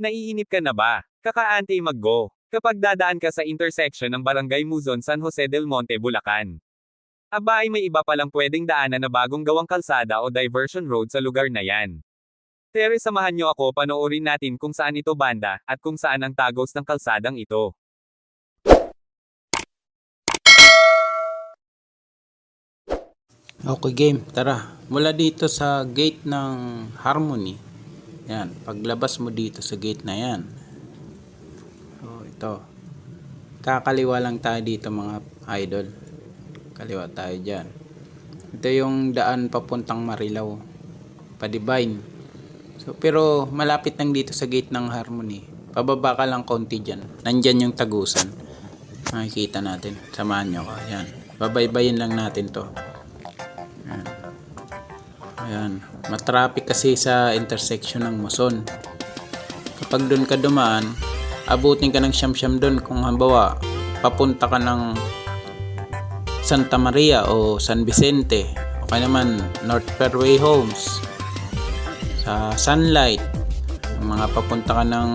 Naiinip ka na ba? Kakaante mag-go. Kapag dadaan ka sa intersection ng Barangay Muzon San Jose del Monte, Bulacan. Aba ay may iba palang pwedeng daanan na bagong gawang kalsada o diversion road sa lugar na yan. Tere samahan niyo ako panoorin natin kung saan ito banda, at kung saan ang tagos ng kalsadang ito. Okay game, tara. Mula dito sa gate ng Harmony. Yan, paglabas mo dito sa gate na yan. Oh, ito. Kakaliwa lang tayo dito mga idol. Kaliwa tayo dyan. Ito yung daan papuntang Marilao. Padivine. So, pero malapit lang dito sa gate ng Harmony. Pababa ka lang konti dyan. Nandyan yung tagusan. Makikita natin. Samahan nyo ko. Yan. Babaybayin lang natin to. Ayan. Matraffic kasi sa intersection ng Muson. Kapag doon ka dumaan, abutin ka ng siyam-siyam doon kung halimbawa papunta ka ng Santa Maria o San Vicente o kaya naman North Fairway Homes sa Sunlight yung mga papunta ka ng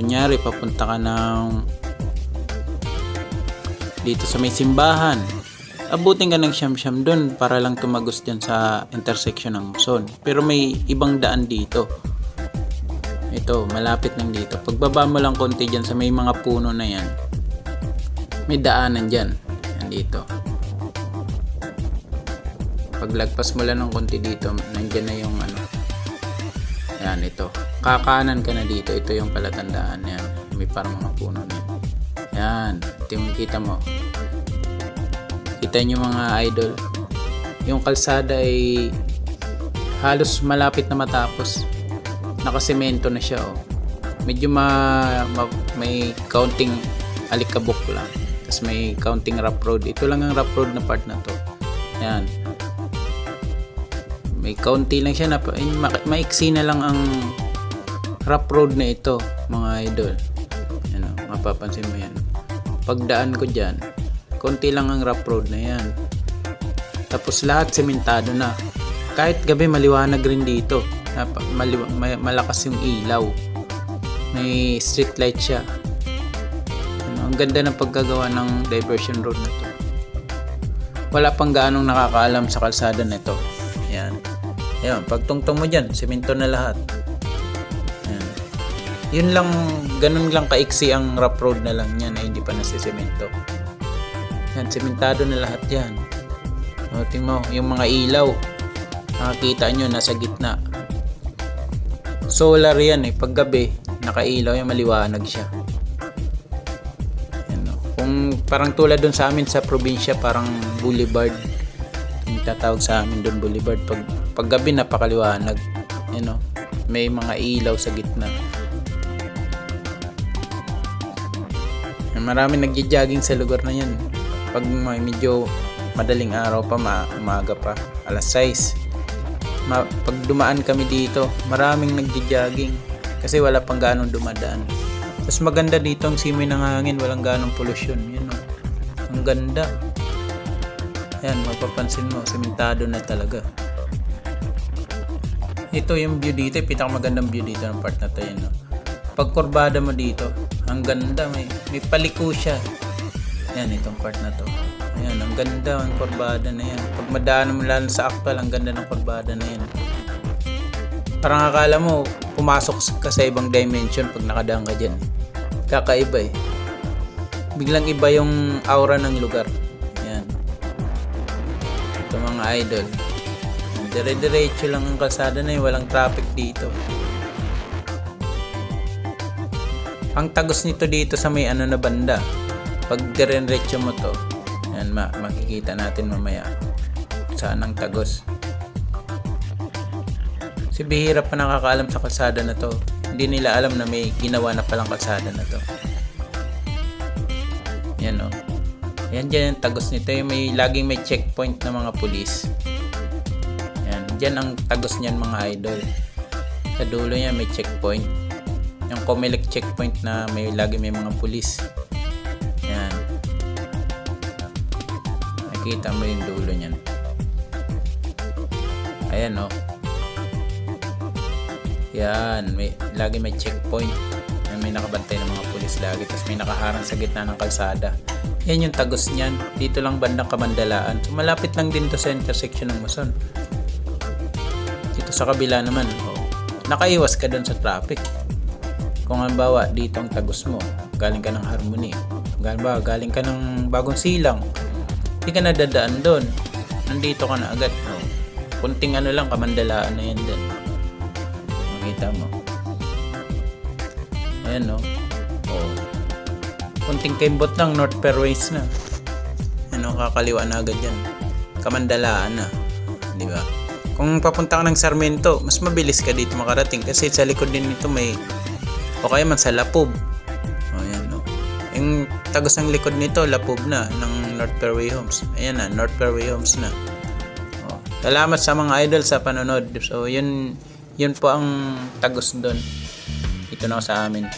kunyari papunta ka ng dito sa may simbahan abutin ka ng siyam-siyam doon para lang tumagos dyan sa intersection ng Muson. Pero may ibang daan dito. Ito, malapit lang dito. Pagbaba mo lang konti dyan sa may mga puno na yan, may daanan dyan. Yan dito. Paglagpas mo lang ng konti dito, nandyan na yung ano. Yan, ito. Kakanan ka na dito. Ito yung palatandaan. Yan. May parang mga puno na yan. Yan. Ito yung kita mo. Kita nyo mga idol. Yung kalsada ay halos malapit na matapos. Nakasemento na siya oh. Medyo ma, ma- may counting alikabok lang. Tapos may counting rough road. Ito lang ang rough road na part na to. Yan. May county lang siya na ma- maiksi na lang ang rough road na ito, mga idol. Yan oh, mapapansin mo yan. Pagdaan ko dyan, konti lang ang rough road na yan. Tapos lahat sementado na. Kahit gabi maliwanag rin dito. Malakas yung ilaw. May street light siya. Ano, ang ganda ng pagkagawa ng diversion road na to. Wala pang gaanong nakakaalam sa kalsada na ito. Yan. Yan, pagtungtong mo dyan, semento na lahat. Yan. Yun lang, ganun lang kaiksi ang rough road na lang yan na hindi pa nasisemento. Yan, sementado na lahat yan. O, tingnan mo, yung mga ilaw. Nakakita nyo, nasa gitna. Solar yan eh. Pag gabi, nakailaw yan, maliwanag siya. Yan, o. Kung parang tulad dun sa amin sa probinsya, parang boulevard. Yung tatawag sa amin dun, boulevard. Pag, pag gabi, napakaliwanag. Yan o. May mga ilaw sa gitna. Marami nagja-jogging sa lugar na yan. Pag may medyo madaling araw pa, ma umaga pa, alas 6. Ma pag dumaan kami dito, maraming nagja-jogging kasi wala pang ganong dumadaan. Tapos maganda dito ang simoy ng hangin, walang ganong pollution. Yan o. Ang ganda. Yan, mapapansin mo, sementado na talaga. Ito yung view dito, yung pinakamagandang view dito ng part na to. Yan, no? Pag kurbada mo dito, ang ganda, may, may paliko siya. Yan, itong part na to. Ayan, ang ganda ang kurbada na yan. Pag madaan mo lalo sa actual, ang ganda ng kurbada na yan. Parang akala mo, pumasok ka sa ibang dimension pag nakadaan ka dyan. Kakaiba eh. Biglang iba yung aura ng lugar. Yan. Ito mga idol. Dire-diretso lang ang kalsada na yun. Walang traffic dito. Ang tagos nito dito sa may ano na banda. Pag diretso mo to, yan ma makikita natin mamaya saan ang tagos. Si bihira pa nakakaalam sa kalsada na to. Hindi nila alam na may ginawa na palang kalsada na to. Yan o. Yan dyan ang tagos nito. Yung may, laging may checkpoint ng mga pulis. Yan. Dyan ang tagos niyan mga idol. Sa dulo niya may checkpoint. Yung Comelec checkpoint na may lagi may mga pulis. Nakita mo yung dulo niyan. Ayan o. Yan, may, lagi may checkpoint. Yan, May nakabantay ng mga pulis lagi. Tapos may nakaharang sa gitna ng kalsada. Yan yung tagos niyan. Dito lang bandang kamandalaan. So, malapit lang din to sa intersection ng Mason. Dito sa kabila naman, oh, nakaiwas ka doon sa traffic. Kung halimbawa, dito ang tagos mo, galing ka ng Harmony. Halimbawa, galing ka ng Bagong Silang. Hindi ka nadadaan doon. Nandito ka na agad. Oh. Kunting ano lang, kamandalaan na yan din. Makita mo. Ayan, no? Oh. Kunting kembot lang, North Fairways na. Ano, kakaliwa na agad yan. Kamandalaan na. Di ba? Kung papunta ka ng Sarmiento, mas mabilis ka dito makarating kasi sa likod din nito may o kaya man sa Lapob. O yan, no? Yung tagos ng likod nito, Lapob na, ng North Fairway Homes. Ayan na, North Fairway Homes na. O, salamat sa mga idol sa panonood. So, yun, yun po ang tagos doon. Ito na sa amin.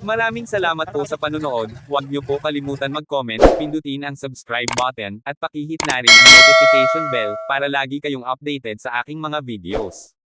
Maraming salamat po sa panunood, huwag niyo po kalimutan mag-comment, pindutin ang subscribe button, at pakihit na rin ang notification bell, para lagi kayong updated sa aking mga videos.